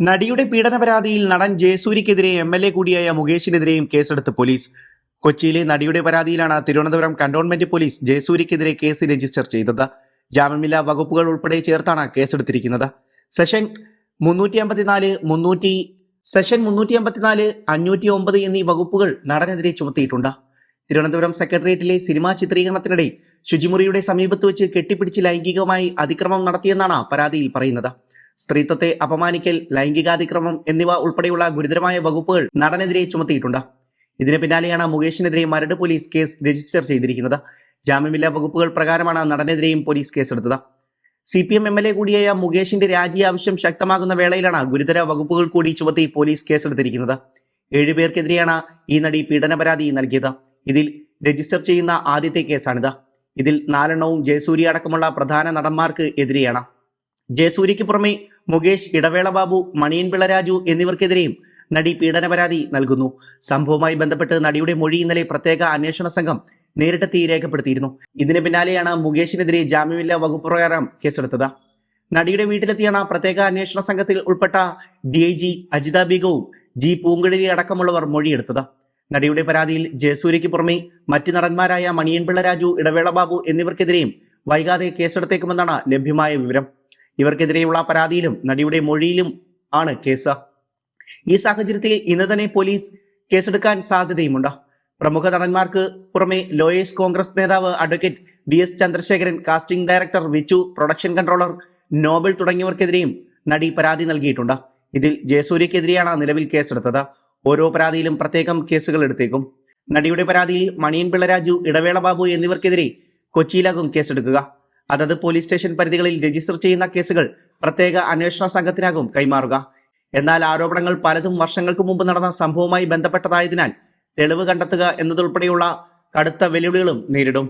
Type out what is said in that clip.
നടിയുടെ പീഡന പരാതിയിൽ നടൻ ജയസൂരിക്കെതിരെ എം എൽ എ കൂടിയായ മുകേഷിനെതിരെയും കേസെടുത്ത് പോലീസ്. കൊച്ചിയിലെ നടിയുടെ പരാതിയിലാണ് തിരുവനന്തപുരം കന്റോൺമെന്റ് പോലീസ് ജയസൂരിക്കെതിരെ കേസ് രജിസ്റ്റർ ചെയ്തത്. ജാമ്യമില്ലാ വകുപ്പുകൾ ഉൾപ്പെടെ ചേർത്താണ് കേസെടുത്തിരിക്കുന്നത്. സെഷൻ മുന്നൂറ്റി അമ്പത്തിനാല് മുന്നൂറ്റി സെഷൻ മുന്നൂറ്റി അമ്പത്തിനാല് അഞ്ഞൂറ്റി ഒമ്പത് എന്നീ വകുപ്പുകൾ നടനെതിരെ ചുമത്തിയിട്ടുണ്ട്. തിരുവനന്തപുരം സെക്രട്ടേറിയറ്റിലെ സിനിമാ ചിത്രീകരണത്തിനിടെ ശുചിമുറിയുടെ സമീപത്ത് വെച്ച് കെട്ടിപ്പിടിച്ച് ലൈംഗികമായി അതിക്രമം നടത്തിയെന്നാണ് പരാതിയിൽ പറയുന്നത്. സ്ത്രീത്വത്തെ അപമാനിക്കൽ ലൈംഗികാതിക്രമം എന്നിവ ഉൾപ്പെടെയുള്ള ഗുരുതരമായ വകുപ്പുകൾ നടനെതിരെ ചുമത്തിയിട്ടുണ്ട്. ഇതിന് പിന്നാലെയാണ് മുകേഷിനെതിരെ മരട് പോലീസ് കേസ് രജിസ്റ്റർ ചെയ്തിരിക്കുന്നത്. ജാമ്യമില്ലാ വകുപ്പുകൾ പ്രകാരമാണ് നടനെതിരെയും പോലീസ് കേസെടുത്തത്. C P M M L A കൂടിയായ മുകേഷിന്റെ രാജി ആവശ്യം ശക്തമാകുന്ന വേളയിലാണ് ഗുരുതര വകുപ്പുകൾ കൂടി ചുമത്തി പോലീസ് കേസെടുത്തിരിക്കുന്നത്. ഏഴുപേർക്കെതിരെയാണ് ഈ നടി പീഡന പരാതി നൽകിയത്. ഇതിൽ രജിസ്റ്റർ ചെയ്യുന്ന ആദ്യത്തെ കേസാണിത്. ഇതിൽ നാലെണ്ണവും ജയസൂര്യ അടക്കമുള്ള പ്രധാന നടന്മാർക്ക് എതിരെയാണ്. ജയസൂര്യയ്ക്ക് പുറമെ മുകേഷ് ഇടവേള ബാബു മണിയൻ പിളരാജു എന്നിവർക്കെതിരെയും നടി പീഡന പരാതി നൽകുന്നു. സംഭവവുമായി ബന്ധപ്പെട്ട് നടിയുടെ മൊഴി ഇന്നലെ പ്രത്യേക അന്വേഷണ സംഘം നേരിട്ടെത്തി രേഖപ്പെടുത്തിയിരുന്നു. ഇതിന് പിന്നാലെയാണ് മുകേഷിനെതിരെ ജാമ്യമില്ലാ വകുപ്പ് പ്രകാരം കേസെടുത്തത്. നടിയുടെ വീട്ടിലെത്തിയാണ് പ്രത്യേക അന്വേഷണ സംഘത്തിൽ ഉൾപ്പെട്ട ഡി ഐ ജി അജിത ബീഗവും ജി പൂങ്കുഴലി അടക്കമുള്ളവർ മൊഴിയെടുത്തത്. നടിയുടെ പരാതിയിൽ ജയസൂര്യയ്ക്ക് പുറമെ മറ്റ് നടന്മാരായ മണിയൻപിള്ള രാജു ഇടവേള ബാബു എന്നിവർക്കെതിരെയും വൈകാതെ കേസെടുത്തേക്കുമെന്നാണ് ലഭ്യമായ വിവരം. ഇവർക്കെതിരെയുള്ള പരാതിയിലും നടിയുടെ മൊഴിയിലും ആണ് കേസ്. ഈ സാഹചര്യത്തിൽ ഇന്ന് തന്നെ പോലീസ് കേസെടുക്കാൻ സാധ്യതയുമുണ്ട്. പ്രമുഖ നടന്മാർക്ക് പുറമെ ലോയേഴ്സ് കോൺഗ്രസ് നേതാവ് advocate B S Chandrasekharan casting director Vichu production controller Noble തുടങ്ങിയവർക്കെതിരെയും നടി പരാതി നൽകിയിട്ടുണ്ട്. ഇതിൽ ജയസൂര്യക്കെതിരെയാണ് നിലവിൽ കേസെടുത്തത്. ഓരോ പരാതിയിലും പ്രത്യേകം കേസുകൾ എടുത്തേക്കും. നടിയുടെ പരാതിയിൽ മണിയൻ പിള്ളരാജു ഇടവേള ബാബു എന്നിവർക്കെതിരെ കൊച്ചിയിലാകും കേസെടുക്കുക. അതത് പോലീസ് സ്റ്റേഷൻ പരിധികളിൽ രജിസ്റ്റർ ചെയ്യുന്ന കേസുകൾ പ്രത്യേക അന്വേഷണ സംഘത്തിനാകും കൈമാറുക. എന്നാൽ ആരോപണങ്ങൾ പലതും വർഷങ്ങൾക്ക് മുമ്പ് നടന്ന സംഭവവുമായി ബന്ധപ്പെട്ടതായതിനാൽ തെളിവ് കണ്ടെത്തുക എന്നതുൾപ്പെടെയുള്ള കടുത്ത വെല്ലുവിളികളും നേരിടും.